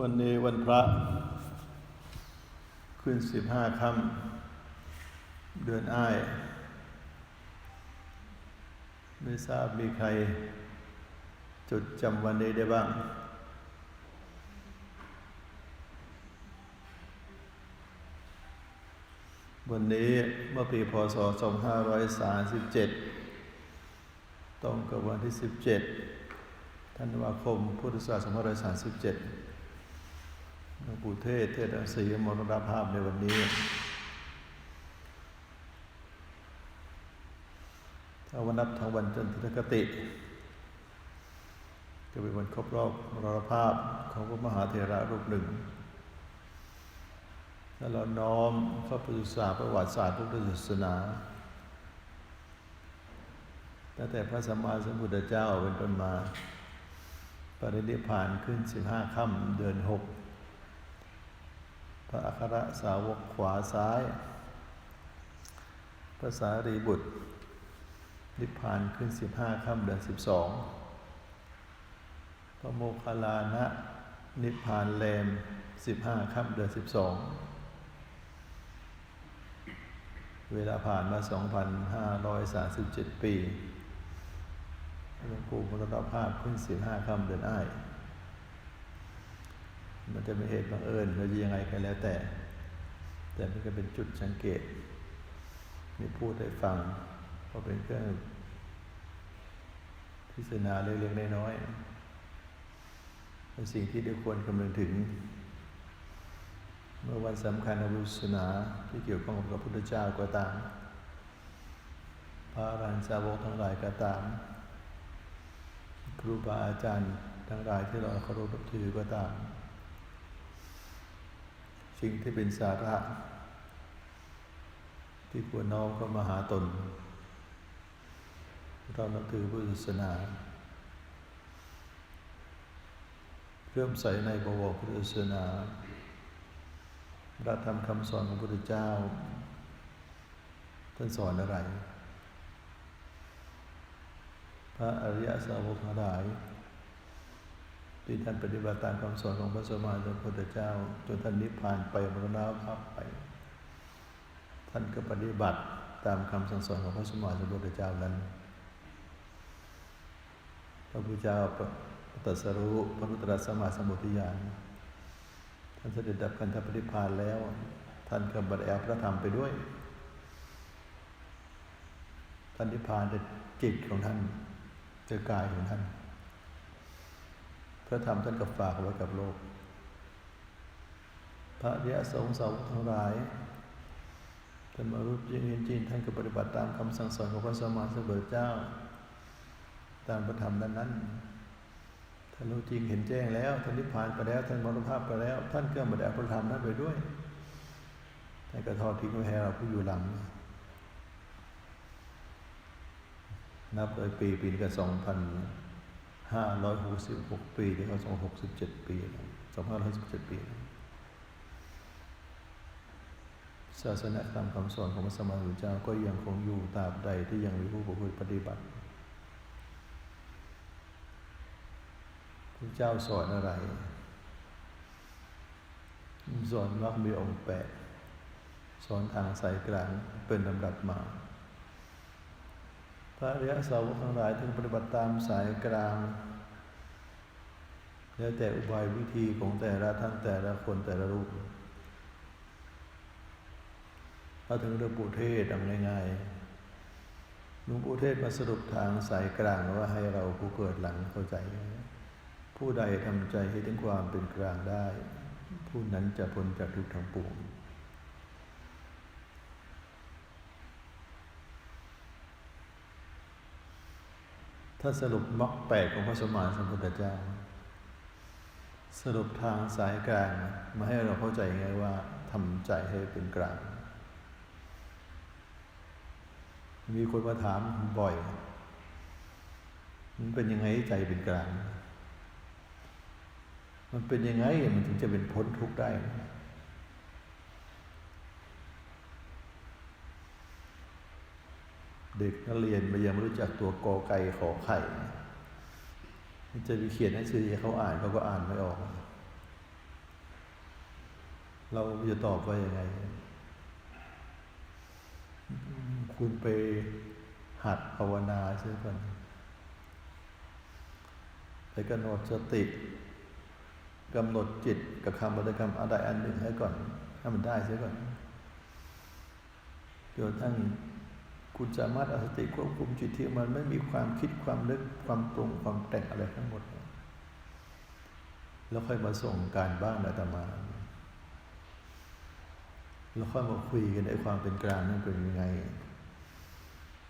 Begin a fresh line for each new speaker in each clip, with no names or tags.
วันนี้วันพระ ขึ้นสิบห้าค่ำเดือนอ้าย ไม่ทราบมีใคร จดจำวันนี้ได้บ้าง วันนี้เมื่อปีพศ 2537 ตรงกับวันที่ 17 ธันวาคม พุทธศักราช2537หลวงปู่เทศ เทศรังสีมรณภาพในวันนี้ ถ้าวันนับทางวันจันทรคติจะเป็นวันครบรอบมรณภาพของพระมหาเถระรูปหนึ่งถ้าเราน้อมพระพุทธศาสนาประวัติศาสตร์พุทธศาสนาตั้งแต่พระสัมมาสัมพุทธเจ้าเป็นต้นมา ปรินิพพานขึ้นสิบห้าค่ำเดือนหกพระอัครสาวกขวาซ้าย พระสารีบุตร นิพพานขึ้นสิบห้าค่ำเดือนสิบสองพระโมคคัลลานะ นิพพานแรมสิบห้าค่ำเดือนสิบสองเวลาผ่านมา 2,537 ปี หลวงปู่มรณภาพขึ้น15ค่ำเดือนอ้าย มันจะเป็นเหตุบังเอิญหรือยังไงกันแล้วแต่ แต่มันก็เป็นจุดสังเกต มีพูดให้ฟังเพราะเป็นเครื่องพิจารณาเล็กๆน้อยๆเป็นสิ่งที่ทุกควรคำนึงถึง เมื่อวันสำคัญในบุษนาที่เกี่ยวข้องกับพระพุทธเจ้าก็ตาม พระอรหันตสาวกทั้งหลายก็ตาม ครูบาอาจารย์ทั้งหลายที่เราเคารพนับถือก็ตาม สิ่งที่เป็นสาระ ที่ควรน้อมเข้ามาหาตน เรานับถือพุทธศาสนาเริ่มใส่ในบวรพุทธศาสนาพระธรรมคำสอนของพระพุทธเจ้า ท่านสอนอะไร ระอริยสาวกทั้งหลาย ที่ท่านปฏิบัติตามคำสอนของพระสมมาสัมพุทธเจ้า จนท่านนิพพานไปมรณะภาพไป ท่านก็ปฏิบัติตามคำสั่งสอนของพระสมมาสัมพุทธเจ้านั้น พระพุทธเจ้าตรัสรู้พระพุทธสัมมาสัมพุทธญาณท่านเสด็จดับกันทปฏิพานแล้ว ท่านก็บัดแอลพระธรรมไปด้วยท่านนิพพานจะจิตของท่าน เจอกายของท่าน พระธรรมท่านก็ฝากไว้กับโลก พระเดียสงสาวกทั้งหลายท่านมารู้จริงเห็นจริงท่านก็ปฏิบัติตามคำสั่งสอนของพระสมมาสัมพุทธเจ้า ตามพระธรรมนั้นนั้นท่านรู้จริงเห็นแจ้งแล้วท่านนิพพานไปแล้วท่านมรณภาพไปแล้ว ท่านก็มาได้พระธรรมนั้นไปด้วยท่านก็ทอดทิ้งไว้ให้เราผู้อยู่หลัง นับโดยปีปีนี้ก็สองพันห้าร้อยหกสิบหกปีที่เขาสองหกสิบเจ็ดปีสองพันร้อยสิบเจ็ดปี ศาสนาธรรมคำสอนของพระสมมาสุเจ้าก็ยังคงอยู่ตราบใดที่ยังมีผู้ประพฤติปฏิบัติพระเจ้าสอนอะไร สอนมรรคมีองค์แปดสอนทางสายกลางเป็นลำดับมา ระอริยสาวกทั้งหลายถึงปฏิบัติตามสายกลาง แล้วแต่อุบายวิธีของแต่ละท่านแต่ละคนแต่ละรูปถ้าถึงเรื่องปุเทศทำง่ายๆหลวงปู่เทศมาสรุปทางสายกลางว่าให้เราผู้เกิดหลังเข้าใจ ผู้ใดทำใจให้ถึงความเป็นกลางได้ ผู้นั้นจะพ้นจากทุกข์ทั้งปวง ถ้าสรุปมรรคแปดของพระสมมาสัมพุทธเจ้า สรุปทางสายกลางมาให้เราเข้าใจไงว่าทำใจให้เป็นกลาง มีคนมาถามบ่อย มันเป็นยังไงใจเป็นกลาง มันเป็นยังไงมันถึงจะเป็นพ้นทุกข์ได้ เด็กนักเรียนมายังไม่รู้จักตัวกอไก่ขอไข่จะไปเขียนหนังสือให้เขาอ่านเขาก็อ่านไม่ออก เราจะตอบว่ายังไง คุณไปหัดภาวนาใช่ไหมไปกำหนดสติกำหนดจิตกับคำบริกรรมอะไรอันหนึ่งให้ก่อนให้มันได้เสียก่อนจนทั้ง คุณสามารถเอาสติควบคุมจิตที่มันไม่มีความคิดความนึกความปรุงความแต่งอะไรทั้งหมด แล้วค่อยมาส่งการบ้างนะตมา แล้วค่อยมาคุยกันในความเป็นกลางนั่นเป็นยังไง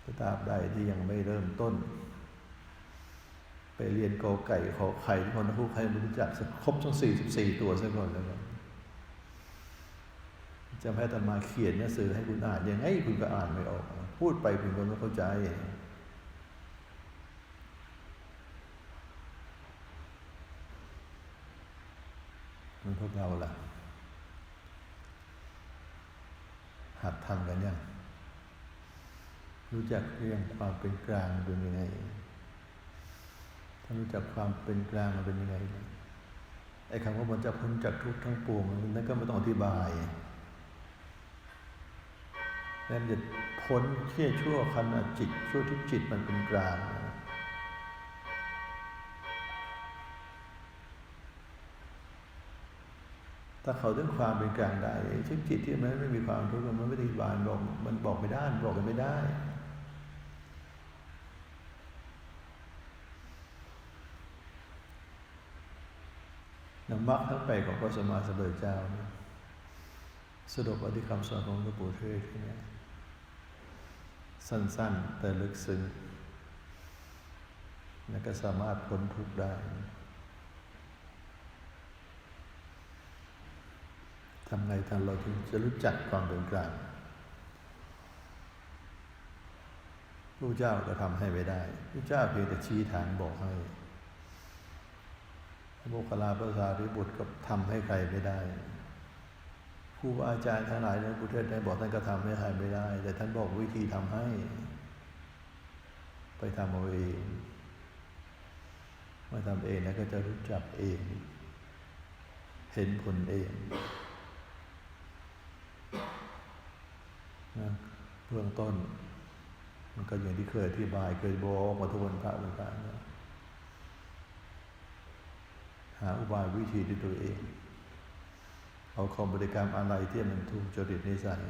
ถ้าตราบใดที่ยังไม่เริ่มต้น ไปเรียนกอไก่ขอไข่คนผู้ใครรู้จักสักครบทั้งสี่สิบสี่ตัวซะก่อนแล้วกัน จะให้ตมาเขียนหนังสือให้คุณอ่านยังไงคุณก็อ่านไม่ออก พูดไปคุณก็ไม่เข้าใจ มันพวกเราล่ะ หัดทำกันยังรู้จักเรื่องความเป็นกลางเป็นยังไง ถ้ารู้จักความเป็นกลางมันเป็นยังไง ไอ้คำว่ามันจะพ้นจากทุกข์ทั้งปวงนั่นก็ไม่ต้องอธิบาย นั่นจะพ้นเที่ยชั่วขณะจิตชั่วที่จิตมันเป็นกลางถ้าเขาถึงความเป็นกลางได้ซึ่งจิตที่มันไม่มีความทุกข์มันไม่ได้บานบอกมันบอกไม่ได้บอกกันไม่ได้ นำมรรคทั้งไปของพระสมมาสมพุทธเจ้า สรุปอธิคำสอนของหลวงปู่เทศที่นี่ สั้น ๆ แต่ลึกซึ้งและก็สามารถพ้นทุกข์ได้ ทำไงทันเราถึงจะรู้จักความเป็นกลางพระเจ้าก็ทำให้ไม่ได้พระเจ้าเพียงแต่ชี้ทางบอกให้โมคคลาภาษาริบุตรก็ทำให้ใครไม่ได้ ครูอาจารย์ทั้งหลายในพุทธเทศได้บอกท่านก็ทำให้ใครไม่ได้ แต่ท่านบอกวิธีทำให้ ไปทำเอาเองมาทำเองแล้วก็จะรู้จักเอง เห็นผลเองนะเบื้องต้น มันก็อย่างที่เคยอธิบายเคยบอกมาทุกวันพระต่างๆนะหาอุบายวิธีด้วยตัวเอง เอาคอมบริกรรมอะไรที่มันถูกจริตนิสัย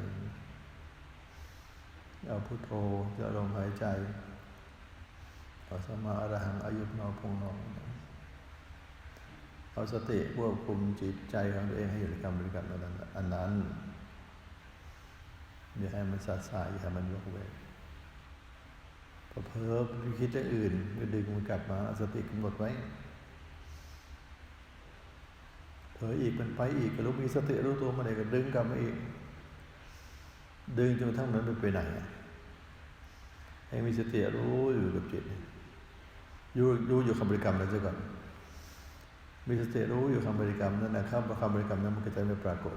เอาพุทโธจะลมหายใจเอาสมาอรหังอายุนอพงนองเอาสติควบคุมจิตใจของตัวเองให้อยู่ในกรรมบริกรรมนนั้นอันนั้นอย่าให้มันสัดสายอย่าให้มันยกเว้นพอเพ้อไปคิดเรื่องอื่นไปดึงมันกลับมาสติกำหนดไว้เผ ลออีกมันไปอีกก็รู้มีสติรู้ตัวมาไหนก็ดึงกลับมาอีก ดึงจนทั้งนั้นมันไปไหนให้มีสติรู้อยู่กับจิตอยู่รู้อยู่คำบริกรรมนั้นซะก่อนมีสติรู้อยู่คำบริกรรมนั่นนะครับคำบริกรรมนั้นมันก็จะไม่ปรากฏ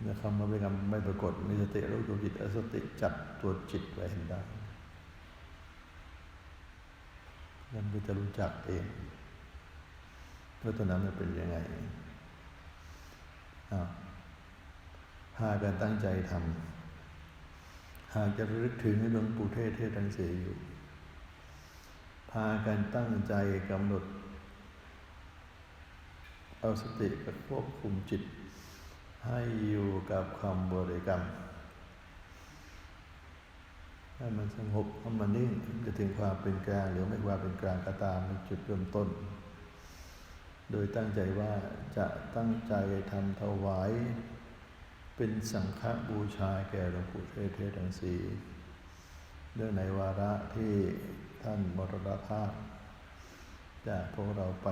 เมื่อคำบริกรรมไม่ปรากฏมีสติรู้ตัวจิตสติจับตัวจิตไว้เห็นได้ มันก็จะรู้จักเองว่าตัวนั้นมันเป็นยังไงหาการตั้งใจทำหากจะรึกถึงหลวงปู่เทศเทศทังเสียอยู่ พากันตั้งใจกำหนด เอาสติกับควบคุมจิต ให้อยู่กับคำบริกรรม ให้มันสงบให้มันนิ่งจะถึงความเป็นกลางหรือไม่ว่าเป็นกลางก็ตามเป็นจุดเริ่มต้น โดยตั้งใจว่าจะตั้งใจทำถวาย เป็นสังฆบูชาแก่หลวงปู่เทศเทศทังสีเรื่องในวาระที่ท่านมรณภาพ จากพวกเราไป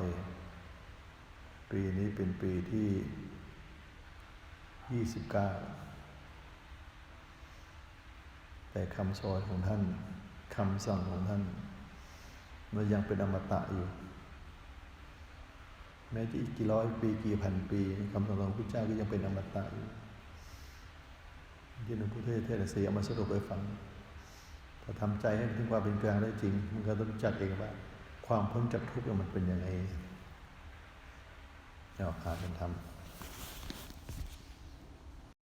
ปีนี้เป็นปีที่ยี่สิบเก้า แต่คำสอนของท่านคำสั่งของท่าน มันยังเป็นอมตะอยู่แม้จะอีกกี่ร้อยปีกี่พันปีคำสอนของพระเจ้าก็ยังเป็นอมตะอยู่ที่หลวงพ่อเทศเทศสียมาสรุปไปฟังพอทำใจให้ถึงความเป็นกลางได้จริง มันก็ต้องจัดเองว่า ความพ้นจากทุกข์มันเป็นยังไงจะออกหาเป็นธรรม